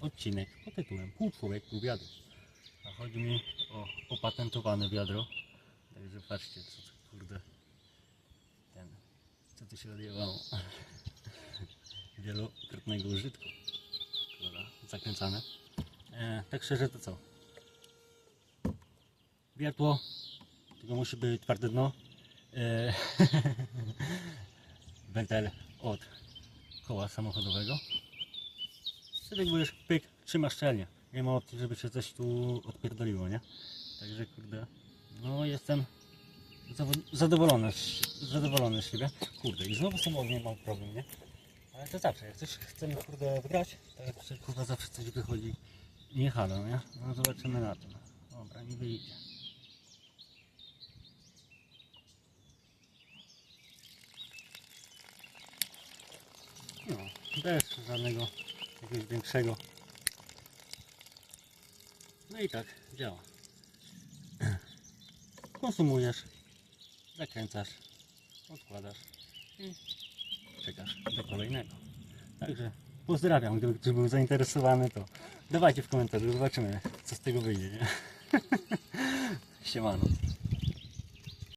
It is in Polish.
odcinek pod tytułem Pół człowiek, pół wiadro. A chodzi mi o opatentowane wiadro. Także patrzcie, co to kurde. Ten, co tu się odjebało. Wielokrotnego użytku. Dobra, zakręcane. E, tak szczerze to co? Wiertło, tylko musi być twarde dno. E, wentel od koła samochodowego. Wtedy będziesz pyk, trzymasz szczelnie. Nie ma opcji, żeby się coś tu odpierdoliło, nie? Także kurde, no jestem zadowolony, z- zadowolony z siebie. Kurde, i znowu samochód mam problem, nie? Ale to zawsze, jak coś chcemy kurde wygrać, to jak kurwa zawsze coś wychodzi nie halo, nie? No zobaczymy na no. Dobra, nie wyjdzie. No, bez żadnego jakiegoś większego. No i tak działa. Konsumujesz, zakręcasz, odkładasz i czekasz do kolejnego. Także pozdrawiam, gdyby ktoś był zainteresowany, to dawajcie w komentarzu, zobaczymy co z tego wyjdzie, nie? Siemano.